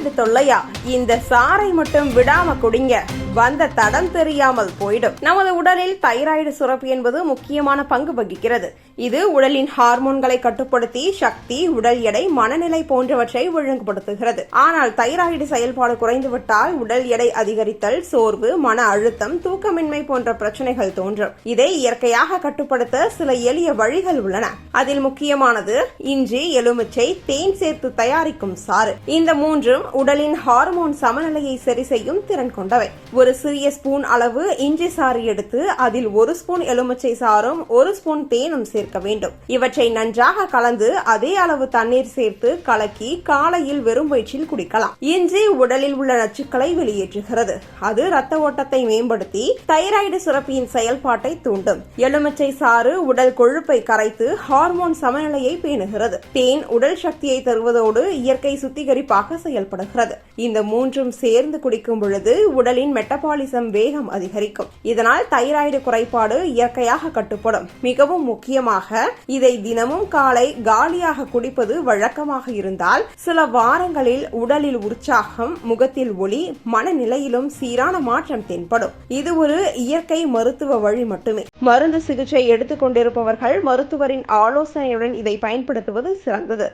Thyroid தொல்லையா இந்த சாறை மட்டும் விடாம குடிங்க. வந்த தடம் தெரியாமல் போயிடும். நமது உடலில் தைராய்டு சுரப்பு என்பது முக்கியமான பங்கு வகிக்கிறது. இது உடலின் ஹார்மோன்களை கட்டுப்படுத்தி சக்தி உடல் எடை மனநிலை போன்றவற்றை ஒழுங்குபடுத்துகிறது. ஆனால் தைராய்டு செயல்பாடு குறைந்துவிட்டால் உடல் எடை அதிகரித்தல் சோர்வு மன அழுத்தம் தூக்கமின்மை போன்ற பிரச்சனைகள் தோன்றும். இதை இயற்கையாக கட்டுப்படுத்த சில எளிய வழிகள் உள்ளன. அதில் முக்கியமானது இஞ்சி எலுமிச்சை தேன் சேர்த்து தயாரிக்கும் சாறு. இந்த மூன்றும் உடலின் ஹார்மோன் சமநிலையை சரி செய்யும் திறன் கொண்டவை. ஒரு சிறிய ஸ்பூன் அளவு இஞ்சி சாறு எடுத்து அதில் ஒரு ஸ்பூன் எலுமிச்சை சாறும் ஒரு ஸ்பூன் தேனும் சேர்க்க வேண்டும். இவற்றை நன்றாக கலந்து அதே அளவு தண்ணீர் சேர்த்து கலக்கி காலையில் வெறும் வயிற்றில் குடிக்கலாம். இஞ்சி உடலில் உள்ள நச்சுக்களை வெளியேற்றுகிறது. அது ரத்த ஓட்டத்தை மேம்படுத்தி தைராய்டு சுரப்பியின் செயல்பாட்டை தூண்டும். எலுமிச்சை சாறு உடல் கொழுப்பை கரைத்து ஹார்மோன் சமநிலையை பேணுகிறது. தேன் உடல் சக்தியை தருவதோடு இயற்கை சுத்திகரிப்பாக செயல்படுகிறது. இந்த மூன்றும் சேர்ந்து குடிக்கும் பொழுது உடலின் மெட்டபாலிசம் வேகம் அதிகரிக்கும். இதனால் தைராய்டு குறைபாடு இயற்கையாக கட்டுப்படும். மிகவும் முக்கியமாக இதை தினமும் காலை காலியாக குடிப்பது வழக்கமாக இருந்தால் சில வாரங்களில் உடலில் உற்சாகம் முகத்தில் ஒளி மனநிலையிலும் சீரான மாற்றம் தென்படும். இது ஒரு இயற்கை மருத்துவ வழி மட்டுமே. மருந்து சிகிச்சை எடுத்துக் கொண்டிருப்பவர்கள் மருத்துவரின் ஆலோசனையுடன் இதை பயன்படுத்துவது சிறந்தது.